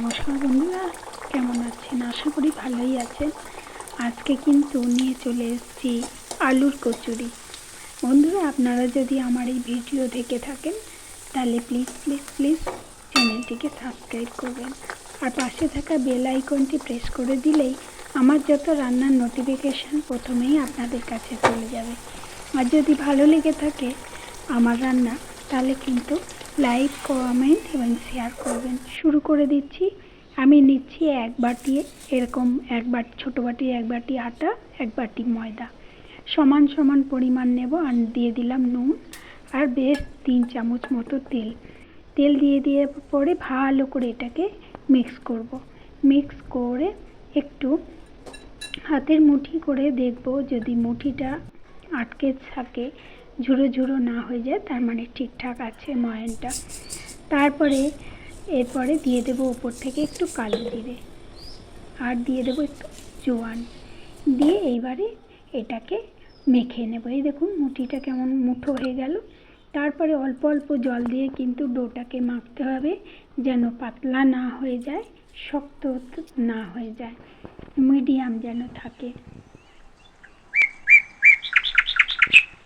নমস্কার বন্ধুরা, কেমন আছেন? আশা করি ভালোই আছেন। আজকে কিন্তু নিয়ে চলে এসেছি আলুর কচুরি। বন্ধুরা, আপনারা যদি আমার এই ভিডিও দেখে থাকেন, তাহলে প্লিজ প্লিজ প্লিজ চ্যানেলটিকে সাবস্ক্রাইব করবেন। আর পাশে থাকা বেল আইকনটি প্রেস করে দিলেই আমার যত রান্নার নোটিফিকেশান প্রথমেই আপনাদের কাছে চলে যাবে। আর যদি ভালো লেগে থাকে আমার রান্না, তাহলে কিন্তু লাইক, কমেন্ট এবং শেয়ার করবেন। শুরু করে দিচ্ছি। আমি নিচ্ছি এক বাটি এরকম এক বাটি, ছোটো বাটি, এক বাটি আটা, এক বাটি ময়দা। সমান সমান পরিমাণ নেব আর দিয়ে দিলাম নুন আর বেশ তিন চামচ মতো তেল। তেল দিয়ে দিয়ে পরে ভালো করে এটাকে মিক্স করব। মিক্স করে একটু হাতের মুঠি করে দেখব যদি মুঠিটা আটকে থাকে ঝুড়ো ঝুড়ো না হয়ে যায়, তার মানে ঠিকঠাক আছে ময়ানটা। তারপরে, এরপরে দিয়ে দেবো ওপর থেকে একটু কালো জিরে, আর দিয়ে দেবো একটু জোয়ান। দিয়ে এইবারে এটাকে মেখে নেব। এই দেখুন মুঠিটা কেমন মুঠো হয়ে গেল। তারপরে অল্প অল্প জল দিয়ে কিন্তু ডোটাকে মাখতে হবে, যেন পাতলা না হয়ে যায়, শক্ত না হয়ে যায়, মিডিয়াম যেন থাকে।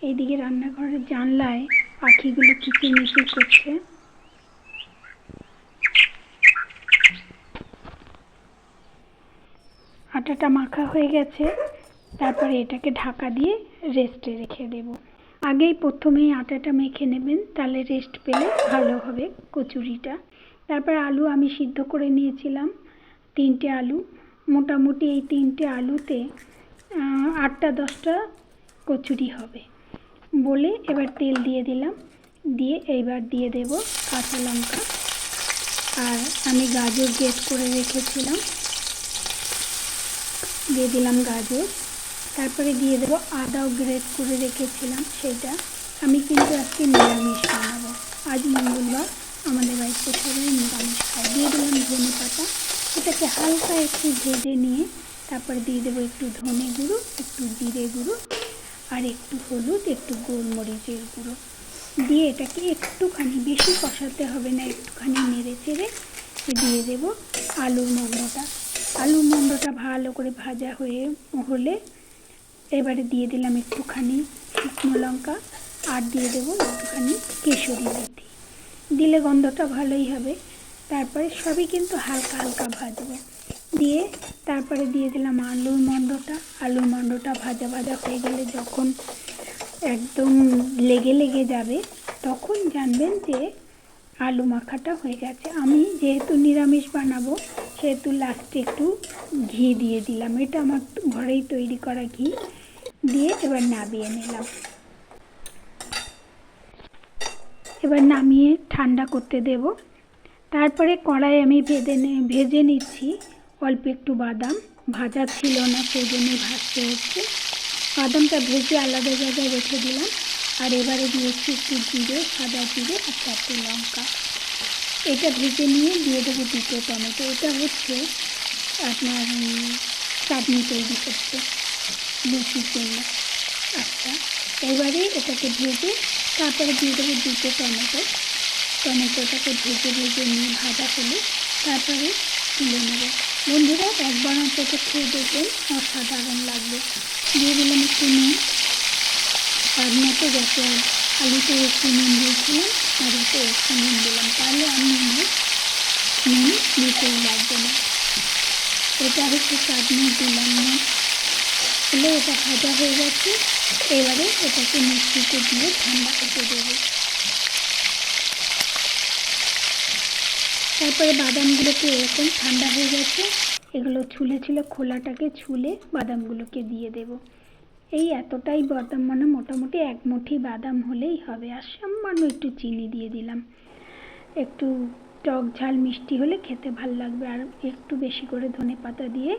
এইদিকে রান্নাঘরের জানলায় পাখিগুলো কিচিরমিচির করছে? আটাটা মাখা হয়ে গেছে। তারপরে এটাকে ঢাকা দিয়ে রেস্টে রেখে দেব। আগেই প্রথমেই আটাটা মেখে নেবেন, তাহলে রেস্ট পেলে ভালো হবে কচুরিটা। তারপর আলু আমি সিদ্ধ করে নিয়েছিলাম, তিনটে আলু। মোটামুটি এই তিনটে আলুতে আটটা দশটা কচুরি হবে। বলে এবার তেল দিয়ে দিলাম। দিয়ে এইবার দিয়ে দেব কাঁচা লঙ্কা। আর আমি গাজর গেট করে রেখেছিলাম। দিয়ে দিলাম গাজর। তারপরে দিয়ে দেবো আদাও গ্রেট করে রেখেছিলাম সেটা। আমি কিন্তু আজকে নিরামিষ বানাবো। আজ মঙ্গলবার আমাদের বাড়িতে সবাই নিরামিষ খায়। দিয়ে দিলাম ধনে পাতা। এটাকে হালকা একটু ভেজে নিয়ে তারপরে দিয়ে দেবো একটু ধনে গুঁড়ো, একটু জিরে গুঁড়ো। আর একটু হলুদ, একটু গোলমরিচের গুঁড়ো। দিয়ে এটাকে একটুখানি, বেশি কষাতে হবে না, একটুখানি নেড়ে চেড়ে দিয়ে দেব আলুর মন্ডটা। আলুর মন্ডটা ভালো করে ভাজা হয়ে হলে এবারে দিয়ে দিলাম একটুখানি শুকনো লঙ্কা আর দিয়ে দেবো একটুখানি কেশরি মেথি। দিলে গন্ধটা ভালোই হবে। তারপরে সবই কিন্তু হালকা হালকা ভাজবো। দিয়ে তারপরে দিয়ে দিলাম আলুর মন্ডটা আলুর মন্ডটা ভাজা ভাজা হয়ে গেলে যখন একদম লেগে লেগে যাবে, তখন জানবেন যে আলু মাখাটা হয়ে গেছে। আমি যেহেতু নিরামিষ বানাবো, সেহেতু লাস্টে একটু ঘি দিয়ে দিলাম। এটা আমার ঘরেই তৈরি করা ঘি দিয়ে এবার নামিয়ে নিলাম। এবার নামিয়ে ঠান্ডা করতে দেব। তারপরে কড়াই আমি ভেজে ভেজে নিচ্ছি। অল্প একটু বাদাম, ভাজা ছিল না সেই জন্যই ভাজতে হচ্ছে। বাদামটা ভেজে আলাদা জায়গায় রেখে দিলাম। আর এবারে দিয়েছি একটু জিরে, সাদা জিরে আর চারটে লঙ্কা। এটা ভেজে নিয়ে দিয়ে দেবো দুটো টমেটো। এটা হচ্ছে আপনার চাটনি তৈরি করতে লুচির জন্য আচ্ছা। এবারে এটাকে ভেজে তারপরে দিয়ে দেবো দুটো টমেটো। টমেটোটাকে ভেজে ভেজে নিয়ে ভাজা হলে তারপরে তুলে নেব। বন্ধুরা, একবার অন্তত খেয়ে দেখবেন, অসাধারণ লাগবে। দিয়ে দিলাম একটু নুন। আর মতো যাতে আলুতে একটু নুন দিয়েছিলাম, আর এতে একটু নুন দিলাম। তাহলে আমি নুন নুন দিতেই লাগবে না। এটা হচ্ছে চাটনি দিলাম না। এটা ভাজা হয়ে গেছে। এবারে এটাকে মিষ্টিতে দিয়ে ঠান্ডা করতে দেবো। তারপরে বাদামগুলোকে এরকম ঠান্ডা হয়ে গেছে, এগুলো ছুলে ছুলে, খোলাটাকে ছুলে বাদামগুলোকে দিয়ে দেব। এই এতটাই বাদাম মানে মোটামুটি এক মুঠি বাদাম হলেই হবে। আর সামান্য একটু চিনি দিয়ে দিলাম। একটু টক ঝাল মিষ্টি হলে খেতে ভালো লাগবে। আর একটু বেশি করে ধনে পাতা দিয়ে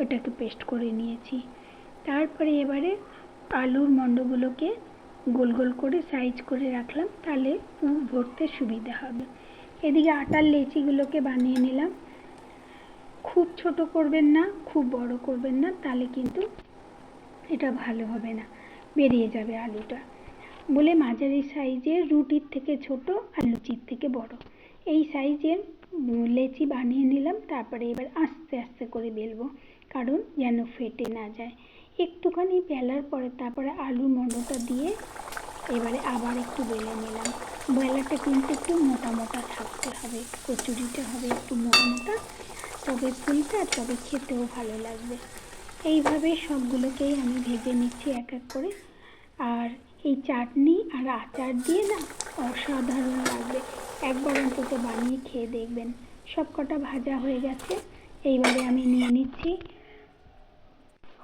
ওটাকে পেস্ট করে নিয়েছি। তারপরে এবারে আলুর মণ্ডগুলোকে গোল গোল করে সাইজ করে রাখলাম, তাহলে ভরতে সুবিধা হবে। এদিকে আটার লেচিগুলোকে বানিয়ে নিলাম। খুব ছোট করবেন না, খুব বড় করবেন না, তাহলে কিন্তু এটা ভালো হবে না, বেরিয়ে যাবে আলুটা। বলে মাঝারি সাইজের রুটির থেকে ছোট আর লুচির থেকে বড়। এই সাইজের লেচি বানিয়ে নিলাম, তারপরে এবার আস্তে আস্তে করে বেলবো, কারণ যেন ফেটে না যায়। একটুখানি বেলার পরে তারপরে আলুর মণ্ডটা দিয়ে এবারে আবার একটু বেলে নিলাম। বেলাটা কিন্তু একটু মোটা মোটা থাকতে হবে কচুরিটা হবে একটু মোটা মোটা, তবে ফুলটা তবে খেতেও ভালো লাগবে। এইভাবে সবগুলোকেই আমি ভেজে নিচ্ছি এক এক করে। আর এই চাটনি আর আচার দিয়ে না অসাধারণ লাগবে। একবার অন্তত বানিয়ে খেয়ে দেখবেন। সব কটা ভাজা হয়ে গেছে, এইবারে আমি নিয়ে নিচ্ছি।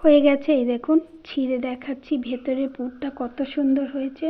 হয়ে গেছে, এই দেখুন, ছিঁড়ে দেখাচ্ছি, ভেতরে পুরটা কত সুন্দর হয়েছে।